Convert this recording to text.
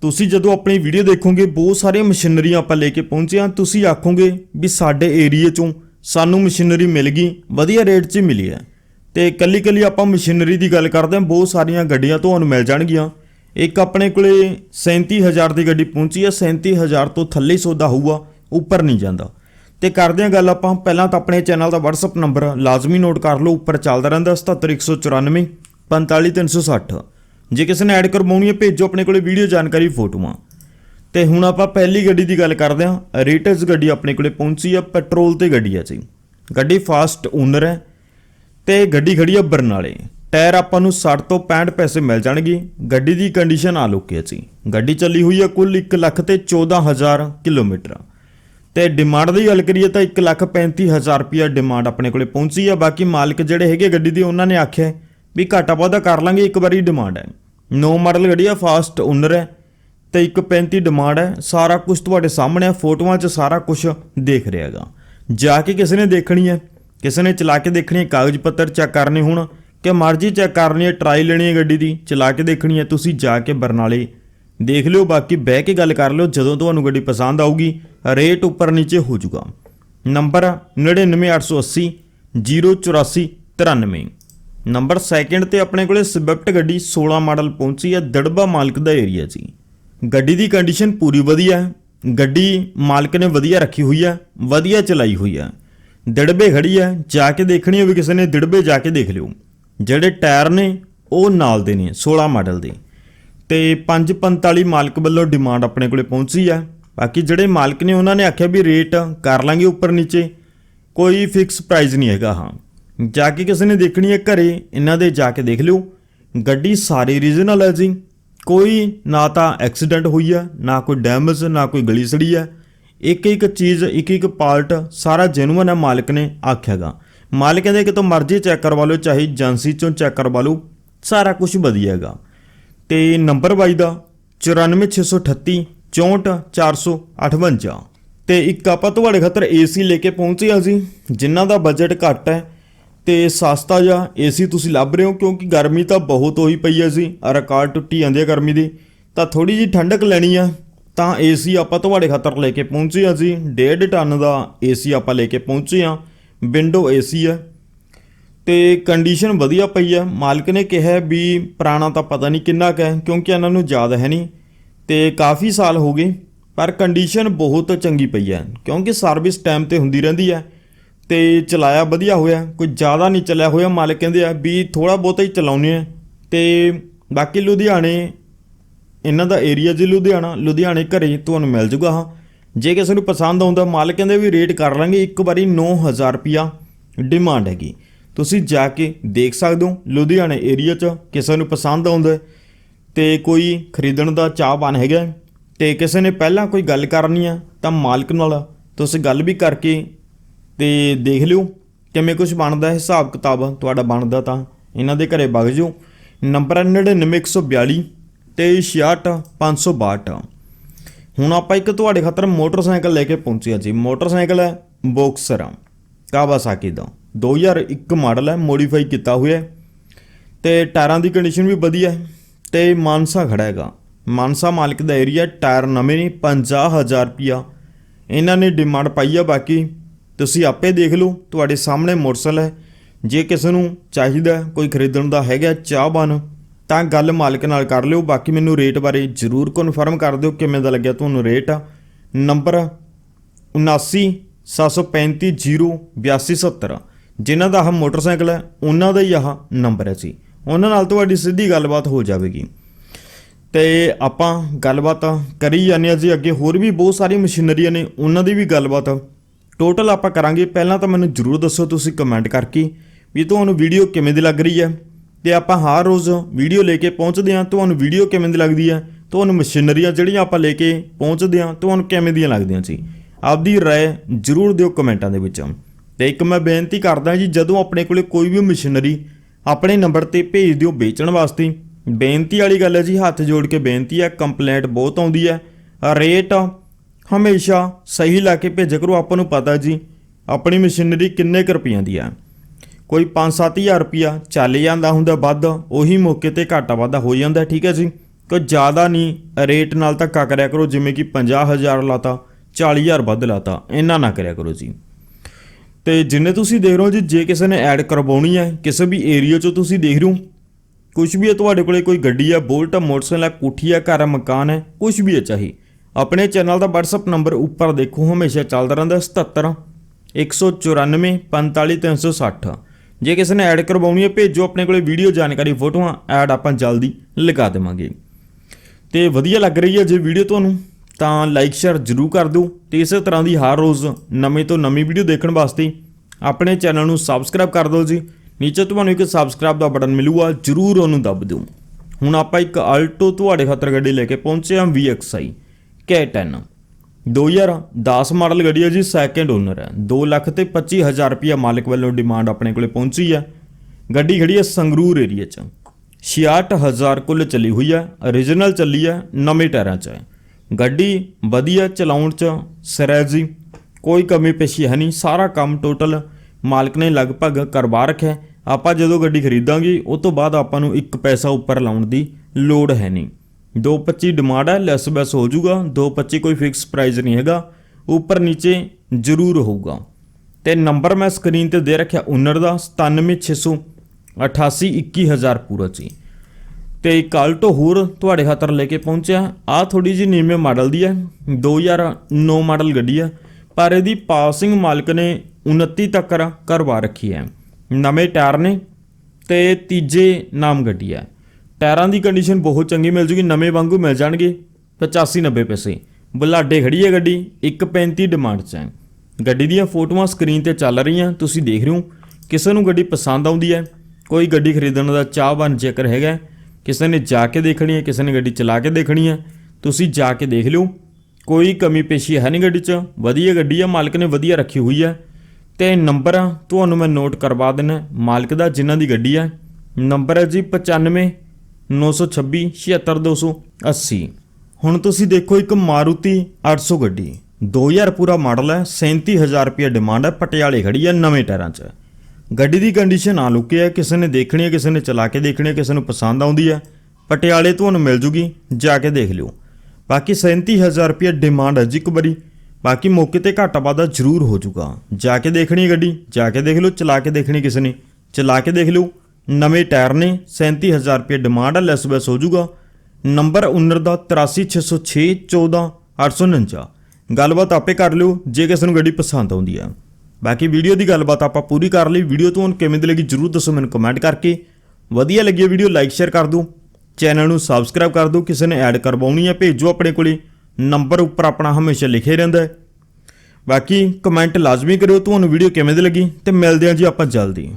ਤੁਸੀਂ ਜਦੋਂ ਆਪਣੀ ਵੀਡੀਓ ਦੇਖੋਗੇ, ਬਹੁਤ ਸਾਰੀਆਂ ਮਸ਼ੀਨਰੀਆਂ ਆਪਾਂ ਲੈ ਕੇ ਪਹੁੰਚੇ ਹਾਂ। ਤੁਸੀਂ ਆਖੋਗੇ ਵੀ ਸਾਡੇ ਏਰੀਏ ਚੋਂ ਸਾਨੂੰ ਮਸ਼ੀਨਰੀ ਮਿਲ ਗਈ, ਵਧੀਆ ਰੇਟ 'ਚ ਮਿਲੀ ਹੈ। ਤੇ ਕੱਲੀ ਕੱਲੀ ਆਪਾਂ ਮਸ਼ੀਨਰੀ ਦੀ ਗੱਲ ਕਰਦੇ ਹਾਂ, ਬਹੁਤ ਸਾਰੀਆਂ ਗੱਡੀਆਂ ਤੁਹਾਨੂੰ ਮਿਲ ਜਾਣਗੀਆਂ। ਇੱਕ ਆਪਣੇ ਕੋਲੇ 37000 ਦੀ ਗੱਡੀ ਪਹੁੰਚੀ ਹੈ 37000 ਤੋਂ ਥੱਲੇ ਸੌਦਾ ਹੋਊਗਾ, ਉੱਪਰ ਨਹੀਂ ਜਾਂਦਾ। ਤੇ ਕਰਦੇ ਹਾਂ ਗੱਲ ਆਪਾਂ, ਪਹਿਲਾਂ ਤਾਂ ਆਪਣੇ ਚੈਨਲ ਦਾ WhatsApp ਨੰਬਰ ਲਾਜ਼ਮੀ ਨੋਟ ਕਰ ਲਓ, ਉੱਪਰ ਚੱਲਦਾ ਰਹਿੰਦਾ 77194 45360 ਜੇ ਕਿਸੇ ਨੇ ਐਡ ਕਰਵਾਉਣੀ ਹੈ, ਭੇਜੋ ਆਪਣੇ ਕੋਲੇ ਵੀਡੀਓ ਜਾਣਕਾਰੀ ਫੋਟੋਆਂ। ਤੇ ਹੁਣ ਆਪਾਂ ਪਹਿਲੀ ਗੱਡੀ ਦੀ ਗੱਲ ਕਰਦੇ ਹਾਂ। ਰੇਟਸ ਗੱਡੀ ਆਪਣੇ ਕੋਲੇ ਪਹੁੰਚੀ ਆ, ਪੈਟਰੋਲ ਤੇ ਗੱਡੀ ਆ ਜੀ। ਗੱਡੀ ਫਾਸਟ ਓਨਰ ਹੈ ਤੇ ਗੱਡੀ ਖੜੀ ਆ ਬਰਨਾਲੇ। ਟਾਇਰ ਆਪਾਂ ਨੂੰ 60 ਤੋਂ 65 ਪੈਸੇ ਮਿਲ ਜਾਣਗੇ। ਗੱਡੀ ਦੀ ਕੰਡੀਸ਼ਨ ਆ ਲੁੱਕੀ ਹੈ ਜੀ। ਗੱਡੀ ਚੱਲੀ ਹੋਈ ਆ ਕੁੱਲ 1 ਲੱਖ ਤੇ 14000 ਕਿਲੋਮੀਟਰ। ਤੇ ਡਿਮਾਂਡ ਦੀ ਗੱਲ ਕਰੀਏ ਤਾਂ 1 ਲੱਖ 35000 ਰੁਪਿਆ ਡਿਮਾਂਡ ਆਪਣੇ ਕੋਲੇ ਪਹੁੰਚੀ ਆ। ਬਾਕੀ ਮਾਲਕ ਜਿਹੜੇ ਹੈਗੇ ਗੱਡੀ ਦੇ, ਉਹਨਾਂ ਨੇ ਆਖਿਆ ਵੀ ਘਾਟਾ ਵਾਧਾ ਕਰ ਲਾਂਗੇ, ਇੱਕ ਵਾਰੀ ਡਿਮਾਂਡ ਹੈ। ਨੋ ਮਾਡਲ ਗੱਡੀ ਆ ਫਾਸਟ ਓਨਰ ਹੈ ਤੇ 135 ਡਿਮਾਂਡ ਹੈ। ਸਾਰਾ ਕੁਝ ਤੁਹਾਡੇ ਸਾਹਮਣੇ ਹੈ, ਫੋਟੋਆਂ 'ਚ ਸਾਰਾ ਕੁਝ ਦੇਖ ਰਿਹਾ ਹੈਗਾ। ਜਾ ਕੇ ਕਿਸੇ ਨੇ ਦੇਖਣੀ ਹੈ, ਕਿਸੇ ਨੇ ਚਲਾ ਕੇ ਦੇਖਣੀ ਹੈ, ਕਾਗਜ਼ ਪੱਤਰ ਚੈੱਕ ਕਰਨੇ ਹੋਣ ਕਿ ਮਰਜ਼ੀ ਚੈੱਕ ਕਰਨੀ ਹੈ ਟਰਾਈ ਲੈਣੀ ਹੈ ਗੱਡੀ ਦੀ, ਚਲਾ ਕੇ ਦੇਖਣੀ ਹੈ, ਤੁਸੀਂ ਜਾ ਕੇ ਬਰਨਾਲੇ ਦੇਖ ਲਿਓ, ਬਾਕੀ ਬਹਿ ਕੇ ਗੱਲ ਕਰ ਲਿਓ, ਜਦੋਂ ਤੁਹਾਨੂੰ ਗੱਡੀ ਪਸੰਦ ਆਊਗੀ ਰੇਟ ਉੱਪਰ ਨੀਚੇ ਹੋ ਜਾਊਗਾ। ਨੰਬਰ 99880 08493 ਨੰਬਰ ਸੈਕਿੰਡ ਤੇ ਆਪਣੇ ਕੋਲੇ ਸਵਿਫਟ ਗੱਡੀ 16 ਮਾਡਲ ਪਹੁੰਚੀ ਹੈ, ਦੜਬਾ ਮਾਲਕ ਦਾ ਏਰੀਆ ਜੀ। ਗੱਡੀ ਦੀ ਕੰਡੀਸ਼ਨ ਪੂਰੀ ਵਧੀਆ ਹੈ, ਗੱਡੀ ਮਾਲਕ ਨੇ ਵਧੀਆ ਰੱਖੀ ਹੋਈ ਹੈ, ਵਧੀਆ ਚਲਾਈ ਹੋਈ ਹੈ। ਦੜਬੇ ਖੜੀ ਹੈ, ਜਾ ਕੇ ਦੇਖਣੀ ਹੋਵੇ ਕਿਸੇ ਨੇ ਦੜਬੇ ਜਾ ਕੇ ਦੇਖ ਲਿਓ। ਜਿਹੜੇ ਟਾਇਰ ਨੇ, ਉਹ ਨਾਲ ਦੇ ਨੇ 16 ਮਾਡਲ ਦੇ। ਤੇ 545 ਮਾਲਕ ਵੱਲੋਂ ਡਿਮਾਂਡ ਆਪਣੇ ਕੋਲੇ ਪਹੁੰਚੀ ਹੈ। ਬਾਕੀ ਜਿਹੜੇ ਮਾਲਕ ਨੇ, ਉਹਨਾਂ ਨੇ ਆਖਿਆ ਵੀ ਰੇਟ ਕਰ ਲਾਂਗੇ ਉੱਪਰ ਨੀਚੇ ਕੋਈ ਫਿਕਸ ਪ੍ਰਾਈਸ ਨਹੀਂ ਹੈਗਾ, ਹਾਂ। ਜਾ ਕੇ ਕਿਸੇ ਨੇ ਦੇਖਣੀ ਹੈ ਘਰੇ, ਇਹਨਾਂ ਦੇ ਜਾ ਕੇ ਦੇਖ ਲਿਓ। ਗੱਡੀ ਸਾਰੀ ਰੀਜਨਲ ਹੈ ਜੀ। ਕੋਈ ਨਾ ਤਾਂ ਐਕਸੀਡੈਂਟ ਹੋਈ ਹੈ, ਨਾ ਕੋਈ ਡੈਮੇਜ ਨਾ ਕੋਈ ਗਲੀ ਸੜੀ ਹੈ। ਇੱਕ ਇੱਕ ਚੀਜ਼, ਇੱਕ ਇੱਕ ਪਾਰਟ ਸਾਰਾ ਜੈਨੂਇਨ ਹੈ ਮਾਲਕ ਨੇ ਆਖਿਆਗਾ ਮਾਲਕ ਕਹਿੰਦੇ ਕਿ ਤੋਂ ਮਰਜ਼ੀ ਚੈੱਕ ਕਰਵਾ ਲਓ, ਚਾਹੇ ਏਜੰਸੀ ਚੋਂ ਚੈੱਕ ਕਰਵਾ ਲਓ, ਸਾਰਾ ਕੁਝ ਵਧੀਆ ਹੈਗਾ। ਤੇ ਨੰਬਰ ਬਾਈ ਦਾ 94638 64458 ਤੇ ਇੱਕ ਆਪਾਂ ਤੁਹਾਡੇ ਖਾਤਰ ਏਸੀ ਲੈ ਕੇ ਪਹੁੰਚੇ ਹਾਂ ਜੀ, ਜਿਨ੍ਹਾਂ ਦਾ ਬਜਟ ਘੱਟ ਹੈ ਤੇ ਸਸਤਾ ਜਿਹਾ ਏਸੀ ਤੁਸੀਂ ਲੱਭ ਰਹੇ ਹੋ, ਕਿਉਂਕਿ ਗਰਮੀ ਤਾਂ ਬਹੁਤ ਹੋਈ ਪਈ ਹੈ ਜੀ। ਰਿਕਾਰਡ ਟੁੱਟੀ ਜਾਂਦੀ ਹੈ ਗਰਮੀ ਦੀ। ਤਾਂ ਥੋੜੀ ਜੀ ਠੰਡਕ ਲੈਣੀ ਆ, ਤਾਂ ਏਸੀ ਆਪਾਂ ਤੁਹਾਡੇ ਖਾਤਰ ਲੈ ਕੇ ਪਹੁੰਚੇ ਹਾਂ ਜੀ। 1.5 ਟਨ ਦਾ ਏਸੀ ਆਪਾਂ ਲੈ ਕੇ ਪਹੁੰਚੇ ਹਾਂ। ਵਿੰਡੋ ਏਸੀ ਹੈ। ਤੇ ਕੰਡੀਸ਼ਨ ਵਧੀਆ ਪਈ ਹੈ। ਮਾਲਕ ਨੇ ਕਿਹਾ ਵੀ ਪੁਰਾਣਾ ਤਾਂ ਪਤਾ ਨਹੀਂ ਕਿੰਨਾ ਕੁ ਹੈ, ਕਿਉਂਕਿ ਇਹਨਾਂ ਨੂੰ ਯਾਦ ਹੈ ਨਹੀਂ। ਤੇ ਕਾਫੀ ਸਾਲ ਹੋ ਗਏ, ਪਰ ਕੰਡੀਸ਼ਨ ਬਹੁਤ ਚੰਗੀ ਪਈ ਹੈ, ਕਿਉਂਕਿ ਸਰਵਿਸ ਟਾਈਮ ਤੇ ਹੁੰਦੀ ਰਹਿੰਦੀ ਹੈ। ਤੇ ਚਲਾਇਆ ਵਧੀਆ ਹੋਇਆ ਕੋਈ ਜ਼ਿਆਦਾ ਨਹੀਂ ਚੱਲਿਆ ਹੋਇਆ ਮਾਲਕ ਕਹਿੰਦੇ ਆ ਵੀ ਥੋੜਾ ਬਹੁਤਾ ਹੀ ਚਲਾਉਨੇ ਆ ਤੇ ਬਾਕੀ ਲੁਧਿਆਣੇ ਇਹਨਾਂ ਦਾ ਏਰੀਆ ਜੀ ਲੁਧਿਆਣਾ ਲੁਧਿਆਣੇ ਘਰੇ ਤੁਹਾਨੂੰ ਮਿਲ ਜੂਗਾ ਹਾਂ। ਜੇ ਕਿਸੇ ਨੂੰ ਪਸੰਦ ਆਉਂਦਾ ਮਾਲਕ ਕਹਿੰਦੇ ਵੀ ਰੇਟ ਕਰ ਲਾਂਗੇ ਇੱਕ ਵਾਰੀ 9000 ਰੁਪਿਆ ਡਿਮਾਂਡ ਹੈਗੀ। ਤੁਸੀਂ ਜਾ ਕੇ ਦੇਖ ਸਕਦੇ ਹੋ ਲੁਧਿਆਣੇ ਏਰੀਆ 'ਚ ਕਿਸੇ ਨੂੰ ਪਸੰਦ ਆਉਂਦਾ ਹੈ ਤੇ ਕੋਈ ਖਰੀਦਣ ਦਾ ਚਾਹਵਾਨ ਹੈਗਾ ਹੈ, ਤੇ ਕਿਸੇ ਨੇ ਪਹਿਲਾਂ ਕੋਈ ਗੱਲ ਕਰਨੀ ਆ ਤਾਂ ਮਾਲਕ ਨਾਲ ਤੁਸੀਂ ਗੱਲ ਵੀ ਕਰਕੇ ਤੇ ਦੇਖ ਲਿਓ ਕਿਵੇਂ ਕੁਝ ਬਣਦਾ ਹਿਸਾਬ ਕਿਤਾਬ, ਤੁਹਾਡਾ ਬਣਦਾ ਤਾਂ। ਇਹਨਾਂ ਦੇ ਘਰੇ ਵਗ ਜਾਓ। ਨੰਬਰ ਹੈ 99142 ਤੇ 66562 ਹੁਣ ਆਪਾਂ ਇੱਕ ਤੁਹਾਡੇ ਖਾਤਰ ਮੋਟਰਸਾਈਕਲ ਲੈ ਕੇ ਪਹੁੰਚੇ ਹਾਂ ਜੀ। ਮੋਟਰਸਾਈਕਲ ਹੈ ਬੌਕਸਰ। ਕਾਵਾਸਾਕੀ ਦਾ। 2001 ਮਾਡਲ ਹੈ ਮੋਡੀਫਾਈ ਕੀਤਾ ਹੋਇਆ ਹੈ। ਤੇ ਟਾਇਰਾਂ ਦੀ ਕੰਡੀਸ਼ਨ ਵੀ ਵਧੀਆ ਹੈ। ਤੇ ਮਾਨਸਾ ਖੜਾ ਹੈਗਾ। ਮਾਨਸਾ ਮਾਲਕ ਦਾ ਏਰੀਆ ਟਾਇਰ ਨਵੇਂ ਨੇ 50000 ਰੁਪਿਆ ਇਹਨਾਂ ਨੇ ਡਿਮਾਂਡ ਪਾਈ ਆ ਬਾਕੀ। ਤੁਸੀਂ ਆਪੇ ਦੇਖ ਲਓ, ਤੁਹਾਡੇ ਸਾਹਮਣੇ ਮੋਟਰਸਾਈਕਲ ਹੈ। ਜੇ ਕਿਸੇ ਨੂੰ ਚਾਹੀਦਾ ਕੋਈ ਖਰੀਦਣ ਦਾ ਹੈਗਾ ਚਾਹਬਾਨ ਤਾਂ ਗੱਲ ਮਾਲਕ ਨਾਲ ਕਰ ਲਿਓ। ਬਾਕੀ ਮੈਨੂੰ ਰੇਟ ਬਾਰੇ ਜਰੂਰ ਕਨਫਰਮ ਕਰ ਦਿਓ, ਕਿਵੇਂ ਦਾ ਲੱਗਿਆ ਤੁਹਾਨੂੰ ਰੇਟ। ਨੰਬਰ 7975308270 ਜਿਨ੍ਹਾਂ ਦਾ ਆਹ ਮੋਟਰਸਾਈਕਲ ਹੈ, ਉਹਨਾਂ ਦਾ ਹੀ ਆਹ ਨੰਬਰ ਹੈ ਜੀ। ਉਹਨਾਂ ਨਾਲ ਤੁਹਾਡੀ ਸਿੱਧੀ ਗੱਲਬਾਤ ਹੋ ਜਾਵੇਗੀ। ਤੇ ਆਪਾਂ ਗੱਲਬਾਤ ਕਰੀ ਜਾਂਦੇ ਹਾਂ ਜੀ। ਅੱਗੇ ਹੋਰ ਵੀ ਬਹੁਤ ਸਾਰੀ ਮਸ਼ੀਨਰੀਆਂ ਨੇ, ਉਹਨਾਂ ਦੀ ਵੀ ਗੱਲਬਾਤ ਟੋਟਲ ਆਪਾਂ ਕਰਾਂਗੇ ਪਹਿਲਾਂ ਤਾਂ ਮੈਨੂੰ ਜਰੂਰ ਦੱਸੋ ਤੁਸੀਂ ਕਮੈਂਟ ਕਰਕੇ ਵੀ ਤੁਹਾਨੂੰ ਵੀਡੀਓ ਕਿਵੇਂ ਦੀ ਲੱਗ ਰਹੀ ਹੈ ਤੇ ਆਪਾਂ ਹਰ ਰੋਜ਼ ਵੀਡੀਓ ਲੈ ਕੇ ਪਹੁੰਚਦੇ ਹਾਂ ਤੁਹਾਨੂੰ ਵੀਡੀਓ ਕਿਵੇਂ ਦੀ ਲੱਗਦੀ ਹੈ ਤੁਹਾਨੂੰ ਮਸ਼ੀਨਰੀਆਂ ਜਿਹੜੀਆਂ ਆਪਾਂ ਲੈ ਕੇ ਪਹੁੰਚਦੇ ਹਾਂ ਤੁਹਾਨੂੰ ਕਿਵੇਂ ਦੀਆਂ ਲੱਗਦੀਆਂ ਜੀ ਆਪਦੀ رائے ਜਰੂਰ ਦਿਓ ਕਮੈਂਟਾਂ ਦੇ ਵਿੱਚ ਤੇ ਇੱਕ ਮੈਂ ਬੇਨਤੀ ਕਰਦਾ ਜੀ ਜਦੋਂ ਆਪਣੇ ਕੋਲੇ ਕੋਈ ਵੀ ਮਸ਼ੀਨਰੀ ਆਪਣੇ ਨੰਬਰ ਤੇ ਭੇਜ ਦਿਓ ਵੇਚਣ ਵਾਸਤੇ ਬੇਨਤੀ ਵਾਲੀ ਗੱਲ ਹੈ ਜੀ ਹੱਥ ਜੋੜ ਕੇ ਬੇਨਤੀ ਹੈ ਕੰਪਲੇਂਟ ਬਹੁਤ ਆਉਂਦੀ ਹੈ ਰੇਟ ਹਮੇਸ਼ਾ ਸਹੀ ਲਾ ਕੇ ਭੇਜਿਆ ਕਰੋ, ਆਪਾਂ ਨੂੰ ਪਤਾ ਜੀ, ਆਪਣੀ ਮਸ਼ੀਨਰੀ ਕਿੰਨੇ ਕੁ ਰੁਪਈਆਂ ਦੀ ਹੈ ਕੋਈ 5-7000 ਰੁਪਿਆ ਚੱਲ ਜਾਂਦਾ ਹੁੰਦਾ ਵੱਧ, ਉਹੀ ਮੌਕੇ ਤੇ ਘਾਟਾ ਵਾਧਾ ਹੋ ਜਾਂਦਾ, ਠੀਕ ਹੈ ਜੀ? ਕੋਈ ਜ਼ਿਆਦਾ ਨਹੀਂ, ਰੇਟ ਨਾਲ ਧੱਕਾ ਕਰਿਆ ਕਰੋ, ਜਿਵੇਂ ਕਿ 50000 ਲਾਤਾ 40000 ਵੱਧ ਲਾਤਾ, ਇੰਨਾ ਨਾ ਕਰਿਆ ਕਰੋ ਜੀ। ਤੇ ਜਿੰਨੇ ਤੁਸੀਂ ਦੇਖ ਰਹੇ ਹੋ ਜੀ, ਜੇ ਕਿਸੇ ਨੇ ਐਡ ਕਰਵਾਉਣੀ ਹੈ, ਕਿਸੇ ਵੀ ਏਰੀਆ 'ਚੋਂ ਤੁਸੀਂ ਦੇਖ ਰਹੇ ਹੋ ਕੁਝ ਵੀ ਹੈ ਤੁਹਾਡੇ ਕੋਲੇ ਕੋਈ ਗੱਡੀ ਹੈ, ਬੋਲਟ ਹੈ ਮੋਟਰਸਾਈਕਲ ਹੈ, ਕੋਠੀ ਹੈ, ਘਰ ਹੈ, ਮਕਾਨ ਹੈ ਕੁਝ ਵੀ ਹੈ ਚਾਹੀ ਆਪਣੇ ਚੈਨਲ ਦਾ WhatsApp ਨੰਬਰ ਉੱਪਰ ਦੇਖੋ, ਹਮੇਸ਼ਾ ਚੱਲਦਾ ਰਹਿੰਦਾ 77 194 45 360 ਜੇ ਕਿਸੇ ਨੇ ਐਡ ਕਰਵਾਉਣੀ ਹੈ, ਭੇਜੋ, ਆਪਣੇ ਕੋਲੇ ਵੀਡੀਓ ਜਾਣਕਾਰੀ ਫੋਟੋਆਂ ਐਡ ਆਪਾਂ ਜਲਦੀ ਲਗਾ ਦੇਵਾਂਗੇ। ਤੇ ਵਧੀਆ ਲੱਗ ਰਹੀ ਹੈ ਜੇ ਵੀਡੀਓ ਤੁਹਾਨੂੰ, ਤਾਂ ਲਾਈਕ ਸ਼ੇਅਰ ਜਰੂਰ ਕਰ ਦਿਓ। ਤੇ ਇਸੇ ਤਰ੍ਹਾਂ ਦੀ ਹਰ ਰੋਜ਼ ਨਵੇਂ ਤੋਂ ਨਵੀਂ ਵੀਡੀਓ ਦੇਖਣ ਵਾਸਤੇ ਆਪਣੇ ਚੈਨਲ ਨੂੰ ਸਬਸਕ੍ਰਾਈਬ ਕਰ ਦਿਓ ਜੀ। ਨੀਚੇ ਤੁਹਾਨੂੰ ਇੱਕ ਸਬਸਕ੍ਰਾਈਬ ਦਾ ਬਟਨ ਮਿਲੂਗਾ, ਜਰੂਰ ਉਹਨੂੰ ਦਬ ਦਿਓ। ਹੁਣ ਆਪਾਂ ਇੱਕ ਆਲਟੋ ਤੁਹਾਡੇ ਖਾਤਰ ਗੱਡੀ ਲੈ ਕੇ ਪਹੁੰਚੇ ਹਾਂ VXI K10 2010 ਮਾਡਲ ਗੱਡੀ ਹੈ ਜੀ ਸੈਕੰਡ ਓਨਰ ਹੈ। 2 ਲੱਖ ਤੇ 25000 ਰੁਪਇਆ ਮਾਲਕ ਵੱਲੋਂ ਡਿਮਾਂਡ ਆਪਣੇ ਕੋਲੇ ਪਹੁੰਚੀ ਹੈ। ਗੱਡੀ ਖੜੀ ਹੈ ਸੰਗਰੂਰ ਏਰੀਆ 'ਚ। 66000 ਕੁੱਲ ਚੱਲੀ ਹੋਈ ਹੈ origignal ਚੱਲੀ ਹੈ, ਨਵੇਂ ਟਾਇਰਾਂ 'ਚ। ਗੱਡੀ ਵਧੀਆ ਚਲਾਉਣ 'ਚ ਸਰੈਜੀ ਕੋਈ ਕਮੀ ਪੇਸ਼ੀ ਹੈ ਨਹੀਂ, ਸਾਰਾ ਕੰਮ ਟੋਟਲ ਮਾਲਕ ਨੇ ਲਗਭਗ ਕਰਵਾ ਰੱਖਿਆ ਆਪਾਂ ਜਦੋਂ ਗੱਡੀ ਖਰੀਦਾਂਗੇ ਉਸ ਤੋਂ ਬਾਅਦ ਆਪਾਂ ਨੂੰ ਇੱਕ ਪੈਸਾ ਉੱਪਰ ਲਾਉਣ ਦੀ ਲੋੜ ਹੈ ਨਹੀਂ। 225 ਡਿਮਾਂਡ ਹੈ ਲੈਸ ਬੈਸ ਹੋ ਜਾਊਗਾ 225 ਕੋਈ ਫਿਕਸ ਪ੍ਰਾਈਸ ਨਹੀਂ ਹੈਗਾ, ਉੱਪਰ ਨੀਚੇ ਜ਼ਰੂਰ ਹੋਊਗਾ। ਤੇ ਨੰਬਰ ਮੈਂ ਸਕਰੀਨ ਤੇ ਦੇ ਰੱਖਿਆ ਓਨਰ ਦਾ 97600 8821000 ਪੂਰਾ ਜੀ। ਤੇ ਇੱਕ ਤੋਂ ਹੋਰ ਤੁਹਾਡੇ ਖਾਤਰ ਲੈ ਕੇ ਪਹੁੰਚਿਆ। ਆ ਥੋੜੀ ਜਿਹੀ ਨੀਵੇਂ ਮਾਡਲ ਦੀ ਹੈ 2009 ਮਾਡਲ ਗੱਡੀ ਹੈ ਪਰ ਇਹਦੀ ਪਾਸਿੰਗ ਮਾਲਕ ਨੇ 29 ਤੱਕ ਕਰਵਾ ਰੱਖੀ ਹੈ। ਨਵੇਂ ਟਾਇਰ ਨੇ ਤੇ ਤੀਜੇ ਨਾਮ ਗੱਡੀ ਹੈ ਟਾਇਰਾਂ ਦੀ ਕੰਡੀਸ਼ਨ ਬਹੁਤ ਚੰਗੀ ਮਿਲ ਜੂਗੀ, ਨਵੇਂ ਵਾਂਗੂ ਮਿਲ ਜਾਣਗੇ। 85 90 ਪੈਸੇ। ਬੁਲਾਡੇ ਖੜੀ ਹੈ ਗੱਡੀ 135 ਡਿਮਾਂਡ 'ਚ ਹੈ। ਗੱਡੀ ਦੀਆਂ ਫੋਟੋਆਂ ਸਕਰੀਨ ਤੇ ਚੱਲ ਰਹੀਆਂ, ਤੁਸੀਂ ਦੇਖ ਰਹੇ ਹੋ, ਕਿਸੇ ਨੂੰ ਗੱਡੀ ਪਸੰਦ ਆਉਂਦੀ ਹੈ, ਕੋਈ ਗੱਡੀ ਖਰੀਦਣ ਦਾ ਚਾਹਵਾਨ ਜੇਕਰ ਹੈਗਾ, ਕਿਸੇ ਨੇ ਜਾ ਕੇ ਦੇਖਣੀ ਹੈ, ਕਿਸੇ ਨੇ ਗੱਡੀ ਚਲਾ ਕੇ ਦੇਖਣੀ ਹੈ, ਤੁਸੀਂ ਜਾ ਕੇ ਦੇਖ ਲਿਓ। ਕੋਈ ਕਮੀ ਪੇਸ਼ੀ ਹੈ ਨਹੀਂ ਗੱਡੀ 'ਚ, ਵਧੀਆ ਗੱਡੀ ਆ, ਮਾਲਕ ਨੇ ਵਧੀਆ ਰੱਖੀ ਹੋਈ ਹੈ। ਤੇ ਨੰਬਰ ਆ ਤੁਹਾਨੂੰ ਮੈਂ ਨੋਟ ਕਰਵਾ ਦੇਣਾ ਮਾਲਕ ਦਾ ਜਿਨ੍ਹਾਂ ਦੀ ਗੱਡੀ ਹੈ ਨੰਬਰ ਹੈ ਜੀ 95 926 76280 ਹੁਣ ਤੁਸੀਂ ਦੇਖੋ ਇੱਕ ਮਾਰੂਤੀ 800 ਗੱਡੀ। 2000 ਪੂਰਾ ਮਾਡਲ ਹੈ 37000 ਰੁਪਏ ਡਿਮਾਂਡ ਹੈ, ਪਟਿਆਲੇ ਖੜੀ ਹੈ ਨਵੇਂ ਟਾਇਰਾਂ 'ਚ। ਗੱਡੀ ਦੀ ਕੰਡੀਸ਼ਨ ਆ ਲੁਕੀ ਹੈ, ਕਿਸੇ ਨੇ ਦੇਖਣੀ ਹੈ, ਕਿਸੇ ਨੇ ਚਲਾ ਕੇ ਦੇਖਣੀ ਹੈ, ਕਿਸੇ ਨੂੰ ਪਸੰਦ ਆਉਂਦੀ ਹੈ। ਪਟਿਆਲੇ ਤੁਹਾਨੂੰ ਮਿਲ ਜੂਗੀ, ਜਾ ਕੇ ਦੇਖ ਲਿਓ। ਬਾਕੀ 37000 ਰੁਪਏ ਡਿਮਾਂਡ ਹੈ ਜੀ ਇੱਕ ਵਾਰੀ। ਬਾਕੀ ਮੌਕੇ ਤੇ ਘਾਟਾ ਵਾਧਾ ਜ਼ਰੂਰ ਹੋ ਜਾਊਗਾ ਜਾ ਕੇ ਦੇਖਣੀ ਹੈ ਗੱਡੀ, ਜਾ ਕੇ ਦੇਖ ਲਓ, ਚਲਾ ਕੇ ਦੇਖਣੀ ਕਿਸੇ ਨੇ। ਚਲਾ ਕੇ ਦੇਖ ਲਓ। ਨਵੇਂ ਟਾਇਰ ਨੇ 37000 ਰੁਪਏ ਡਿਮਾਂਡ ਆ, ਲੈਸ ਬੈਸ ਹੋ ਜਾਊਗਾ ਨੰਬਰ ਓਨਰ ਦਾ 83606 14849 ਗੱਲਬਾਤ ਆਪੇ ਕਰ ਲਿਓ, ਜੇ ਕਿਸੇ ਨੂੰ ਗੱਡੀ ਪਸੰਦ ਆਉਂਦੀ ਹੈ ਬਾਕੀ ਵੀਡੀਓ ਦੀ ਗੱਲਬਾਤ ਆਪਾਂ ਪੂਰੀ ਕਰ ਲਈ। ਵੀਡੀਓ ਤੁਹਾਨੂੰ ਕਿਵੇਂ ਦੀ ਲੱਗੀ ਜਰੂਰ ਦੱਸੋ ਮੈਨੂੰ ਕਮੈਂਟ ਕਰਕੇ। ਵਧੀਆ ਲੱਗੀ ਵੀਡੀਓ ਲਾਈਕ ਸ਼ੇਅਰ ਕਰ ਦਿਓ। ਚੈਨਲ ਨੂੰ ਸਬਸਕ੍ਰਾਈਬ ਕਰ ਦਿਓ। ਕਿਸੇ ਨੇ ਐਡ ਕਰਵਾਉਣੀ ਹੈ ਭੇਜੋ ਆਪਣੇ ਕੋਲੇ। ਨੰਬਰ ਉੱਪਰ ਆਪਣਾ ਹਮੇਸ਼ਾ ਲਿਖਿਆ ਰਹਿੰਦਾ ਹੈ। ਬਾਕੀ ਕਮੈਂਟ ਲਾਜ਼ਮੀ ਕਰਿਓ। ਤੁਹਾਨੂੰ ਵੀਡੀਓ ਕਿਵੇਂ ਦੀ ਲੱਗੀ ਤੇ ਮਿਲਦੇ ਹਾਂ ਜੀ ਆਪਾਂ ਜਲਦੀ।